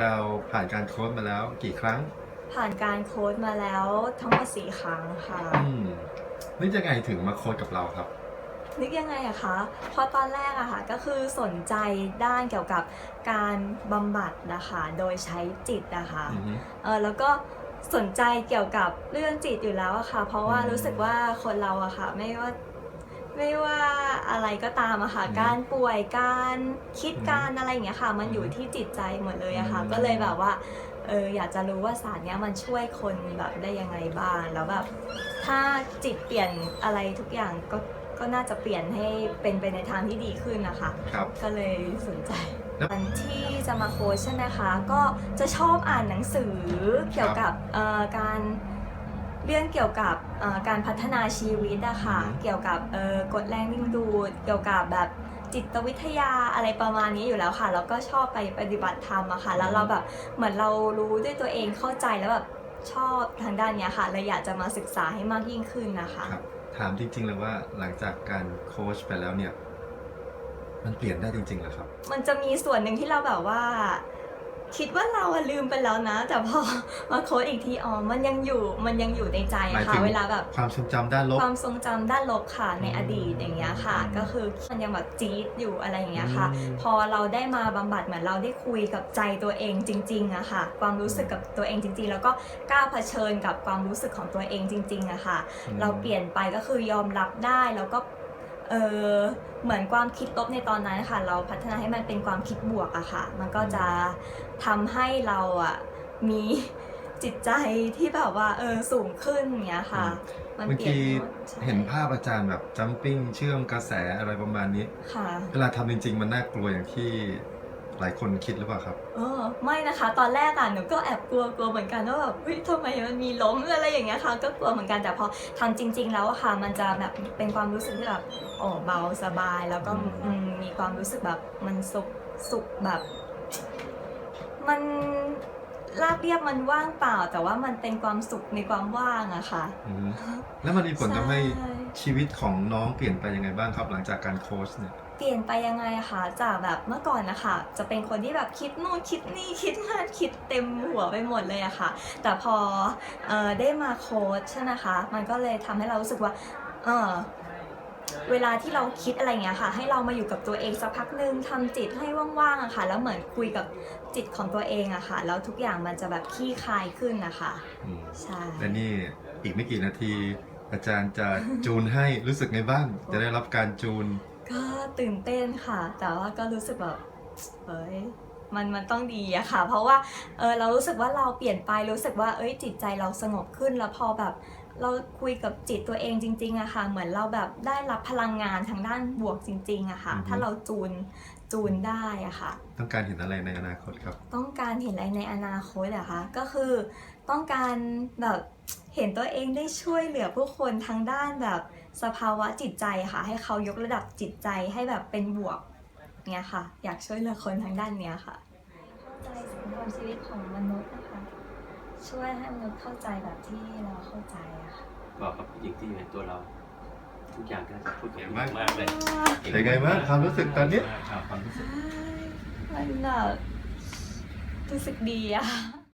เราผ่านการโค้ดมาแล้วกี่ครั้ง ผ่านการโค้ดมาแล้วทั้งหมดสี่ครั้งค่ะ อืมนึกยังไงถึงมาโค้ดกับเราครับ นึกยังไงอะคะเพราะตอนแรกอะค่ะก็คือสนใจด้านเกี่ยวกับการบำบัดนะคะ โดยใช้จิตนะคะอือฮึ เออแล้วก็สนใจเกี่ยวกับเรื่องจิตอยู่แล้วอะค่ะ เพราะว่าอืม รู้สึกว่าคนเราอะค่ะ ไม่ว่า ไม่ว่าอะไรก็ตามอะค่ะอืมการป่วยการคิดอืมการอะไรอย่างเงี้ยค่ะ มันอยู่อืมที่จิตใจหมดเลยอะค่ะอืมก็เลยแบบว่าเอออยากจะรู้ว่าศาสตร์เนี้ยมันช่วยคนแบบได้ยังไงบ้าง แล้วแบบถ้าจิตเปลี่ยนอะไรทุกอย่างก็ก็น่าจะเปลี่ยนให้เป็นไปในทางที่ดีขึ้นนะคะ ครับก็เลยสนใจแล้ววันที่จะมาโค้ชใช่ไหมคะ ก็จะชอบอ่านหนังสือเกี่ยวกับเอ่อการ เรื่องเกี่ยวกับเอ่อการพัฒนาชีวิตอะค่ะอืมเกี่ยวกับเอ่อกฎแรงดึงดูด เกี่ยวกับแบบจิตวิทยาอะไรประมาณนี้อยู่แล้วค่ะ แล้วก็ชอบไปปฏิบัติธรรมอะค่ะ แล้วเราแบบเหมือนเรารู้ด้วยตัวเองเข้าใจแล้วแบบชอบทางด้านเนี้ยค่ะเลยอยากจะมาศึกษาให้มากยิ่งขึ้นนะคะครับถามจริงๆเลยว่าหลังจากการโค้ชไปแล้วเนี่ย มันเปลี่ยนได้จริงๆเหรอครับ มันจะมีส่วนหนึ่งที่เราแบบว่า คิดว่าเราอะลืมไปแล้วนะ แต่พอมาโค้ดอีกทีอ๋อมันยังอยู่มันยังอยู่ในใจหมายค่ะ ถึง เวลาแบบความทรงจำด้านลบ ความทรงจำด้านลบค่ะในอืมอดีตอย่างเงี้ยค่ะอืมก็คือมันยังแบบจี๊ดอยู่อะไรอย่างเงี้ยค่ะ อืม พอเราได้มาบำบัดเหมือนเราได้คุยกับใจตัวเองจริงๆอะค่ะ ความรู้สึกกับตัวเองจริง ๆ แล้วก็กล้าเผชิญกับความรู้สึกของตัวเองจริงๆอะค่ะ เราเปลี่ยนไปก็คือยอมรับได้แล้วก็ เออเหมือนความคิดลบในตอนนั้นค่ะ เราพัฒนาให้มันเป็นความคิดบวกอะค่ะ มันก็จะทำให้เราอะมีจิตใจที่แบบว่าเออสูงขึ้นอย่างเงี้ยค่ะมันบางเปลี่ยนทีหมดใช่เห็นภาพอาจารย์แบบจัมปิ้งเชื่อมกระแสอะไรประมาณนี้ค่ะเวลาทำจริง ๆ มันน่ากลัวอย่างที่ หลายคนคิดหรือเปล่าครับ เออไม่นะคะตอนแรกอะหนูก็แอบกลัวกลัวเหมือนกันว่าแบบเฮ้ยทำไมมันมีล้มหรืออะไรอย่างเงี้ยค่ะ ก็กลัวเหมือนกันแต่พอทำจริง ๆ แล้วอะค่ะ มันจะแบบเป็นความรู้สึกที่แบบโอ้เบาสบายแล้วก็อืมอืมมีความรู้สึกแบบมันสุขสุขแบบ มันราบเรียบมันว่างเปล่า แต่ว่ามันเป็นความสุขในความว่างอะค่ะ อืมแล้วมันมีผลทำให้ใช่ ชีวิตของน้องเปลี่ยนไปยังไงบ้างครับ หลังจากการโค้ชเนี่ย เปลี่ยนไปยังไงอะคะจากแบบเมื่อก่อนนะคะจะเป็นคนที่แบบคิดนู่นคิดนี่คิดนั่นคิดเต็มหัวไปหมดเลยอะค่ะ แต่พอเออได้มาโค้ชใช่ไหมคะ มันก็เลยทำให้เรารู้สึกว่าเออเวลาที่เราคิดอะไรเงี้ยค่ะ ให้เรามาอยู่กับตัวเองสักพักหนึ่งทำจิตให้ว่างๆอะค่ะ แล้วเหมือนคุยกับจิตของตัวเองอะค่ะ แล้วทุกอย่างมันจะแบบคลี่คลายขึ้นนะคะอืมใช่และนี่อีกไม่กี่นาทีอาจารย์จะจูนให้รู้สึกไงบ้าง จะได้รับการจูน ก็ตื่นเต้นค่ะ แต่ว่าก็รู้สึกแบบเฮ้ยมันมันต้องดีอะค่ะ เพราะว่าเออเรารู้สึกว่าเราเปลี่ยนไปรู้สึกว่าเอ้ยจิตใจเราสงบขึ้นแล้วพอแบบเราคุยกับจิตตัวเองจริงๆอะค่ะ เหมือนเราแบบได้รับพลังงานทางด้านบวกจริงๆอะค่ะ อือฮึ ถ้าเราจูนจูนได้อะค่ะ ต้องการเห็นอะไรในอนาคตครับ ต้องการเห็นอะไรในอนาคตอะคะ ก็คือต้องการแบบ เห็นตัวเองได้ช่วยเหลือผู้คนทางด้านแบบสภาวะจิตใจค่ะ ให้เขายกระดับจิตใจให้แบบเป็นบวกเนี่ยค่ะ อยากช่วยเหลือคนทางด้านเนี้ยค่ะเข้าใจสังคมชีวิตของมนุษย์นะคะ ช่วยให้มนุษย์เข้าใจแบบที่เราเข้าใจอะค่ะบอกกับผู้หญิงที่อยู่ในตัวเรา ทุกอย่างก็จะพูดเก่เก่งงมากมากเลยเป็นไงบ้างความรู้สึกตอนนี้ครับความรู้สึก มันแบบรู้สึกดีอะ